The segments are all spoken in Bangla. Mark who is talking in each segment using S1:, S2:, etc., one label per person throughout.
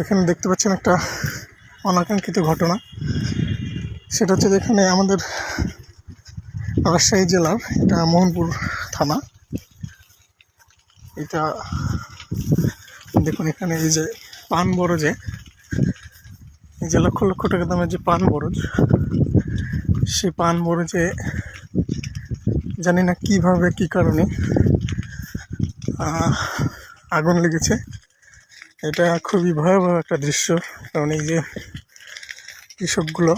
S1: এখানে দেখতে পাচ্ছেন একটা অনাকাঙ্ক্ষিত ঘটনা। সেটা হচ্ছে যেখানে আমাদের রাজশাহী জেলার এটা মোহনপুর থানা। এটা দেখুন এখানে এই যে পান বরজে, এই যে লক্ষ লক্ষ টাকা দামের যে পান বরজ, সেই পান বরজে জানি না কীভাবে, কি কারণে আগুন লেগেছে। এটা খুবই ভয়াবহ একটা দৃশ্য। কারণ এই যে কৃষকগুলো,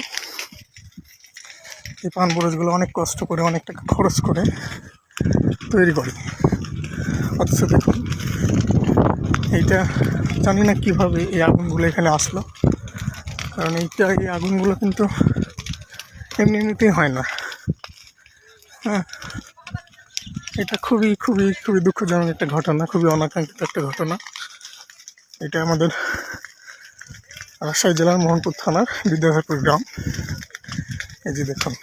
S1: এই পান বরজগুলো অনেক কষ্ট করে, অনেক টাকা খরচ করে তৈরি করে। অথচ দেখুন, এইটা জানি না কীভাবে এই আগুনগুলো এখানে আসলো। কারণ এইটা, এই আগুনগুলো কিন্তু এমনি এমনিতেই হয় না। হ্যাঁ এটা খুবই খুবই খুবই দুঃখজনক একটা ঘটনা, খুবই অনাকাঙ্ক্ষিত একটা ঘটনা। এটা আমাদের রাজশাহী জেলার মোহনপুর থানার বিদ্যাধরপুর গ্রাম। এই যে দেখুন।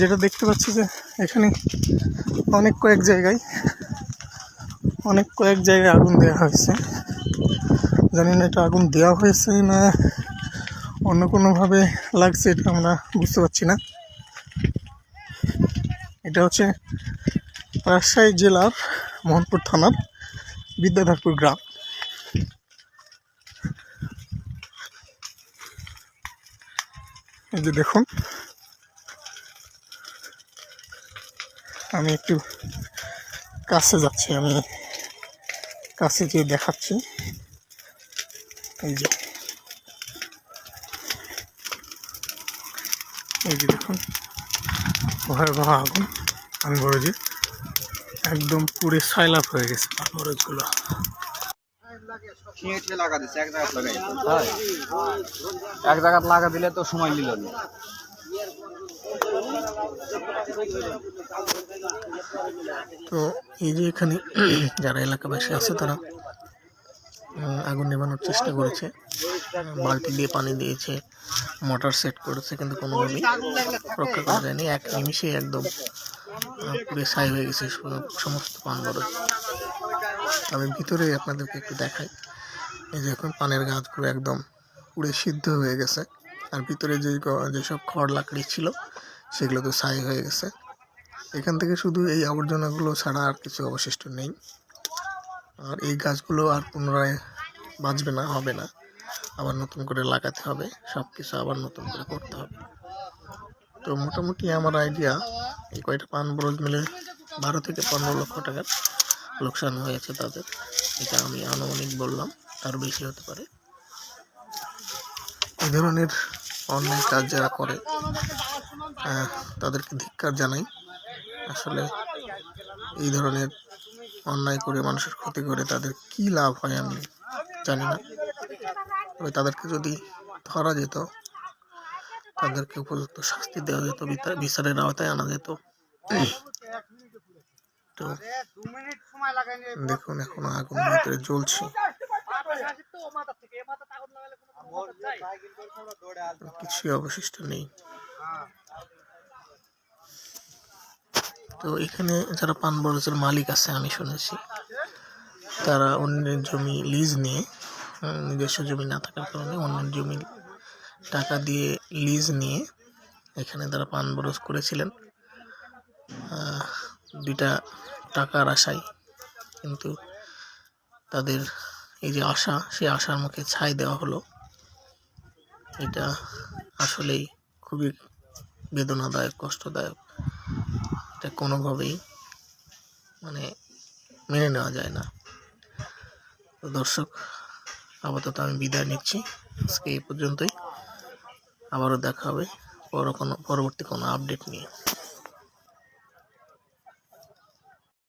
S1: যেটা দেখতে পাচ্ছি যে এখানে অনেক কয়েক জায়গায়, অনেক কয়েক জায়গায় আগুন দেওয়া হয়েছে। জানি না এটা আগুন দেওয়া হয়েছে না অন্য কোনোভাবে লাগছে এটা আমরা বুঝতে পারছি না। এটা হচ্ছে রাজশাহী জেলার মোহনপুর থানার বিদ্যাধরপুর গ্রাম। এই যে দেখুন, আমি একটু কাছে যাচ্ছি, আমি কাছে গিয়ে দেখাচ্ছি। এই যে। এই যে দেখুন ভয়াবহ আগুন আনবরজে একদম পুরে সাইলাপ হয়ে গেছে আনবরজগুলো
S2: এক জায়গায় লাগাই এক জায়গায় লাগা দিলে তো সময় নিল না।
S1: তো এই যে এখানে যারা এলাকাবাসী আছে তারা আগুন নেভানোর চেষ্টা করেছে। বালতি দিয়ে পানি দিয়েছে, মোটর সেট করেছে, কিন্তু কোনোভাবেই রক্ষা করা যায়নি। এক নিমিষে একদম পুড়ে ছাই হয়ে গেছে সমস্ত পান বরজ আমি ভিতরে আপনাদেরকে একটু দেখাই। এই যে এখন পানের গাছগুলো একদম পুড়ে সিদ্ধ হয়ে গেছে। আর ভিতরে যে যেসব খড় লাকড়ি ছিল, সেগুলো তো ছাই হয়ে গেছে। এখান থেকে শুধু এই আবর্জনাগুলো ছাড়া আর কিছু অবশিষ্ট নেই। আর এই গাছগুলো আর পুনরায় বাঁচবে না, হবে না। আবার নতুন করে লাগাতে হবে সব কিছু আবার নতুন করে করতে হবে। তো মোটামুটি আমার আইডিয়া এই কয়টা পান বরজ মিলে বারো থেকে পনেরো লক্ষ টাকার লোকসান হয়েছে তাদের। এটা আমি আনুমানিক বললাম, তার বেশি হতে পারে। এই ধরনের অন্যায় কাজ যারা করে তাদেরকে ধিক্কার জানাই। আসলে এই ধরনের অন্যায় করে, মানুষের ক্ষতি করে, তাদের কি লাভ হয় আমি জানি না। তবে তাদেরকে যদি ধরা যেত, তাদেরকে উপযুক্ত শাস্তি দেওয়া যেত বিচা- বিচারের আওতায় আনা যেত। তো দেখুন, এখন আগুন ভিতরে জ্বলছে। কিছুই অবশিষ্ট নেই। তো এখানে যারা পান বরজের মালিক আছে, আমি শুনেছি। তারা অন্যের জমি লিজ নিয়ে নিজস্ব জমি না থাকার কারণে অন্যের জমি টাকা দিয়ে লিজ নিয়ে এখানে তারা পান বরজ করেছিলেন। দুইটা টাকার আশায় কিন্তু তাদের এই যে আশা, সেই আশার মুখে ছাই দেওয়া হলো। এটা আসলেই খুবই বেদনাদায়ক, কষ্টদায়ক। এটা কোনোভাবেই মানে মেনে নেওয়া যায় না। তো দর্শক, আপাতত আমি বিদায় নিচ্ছি। আজকে এই পর্যন্তই। আবারও দেখা হবে পর কোনো, পরবর্তী কোনো আপডেট নিয়ে।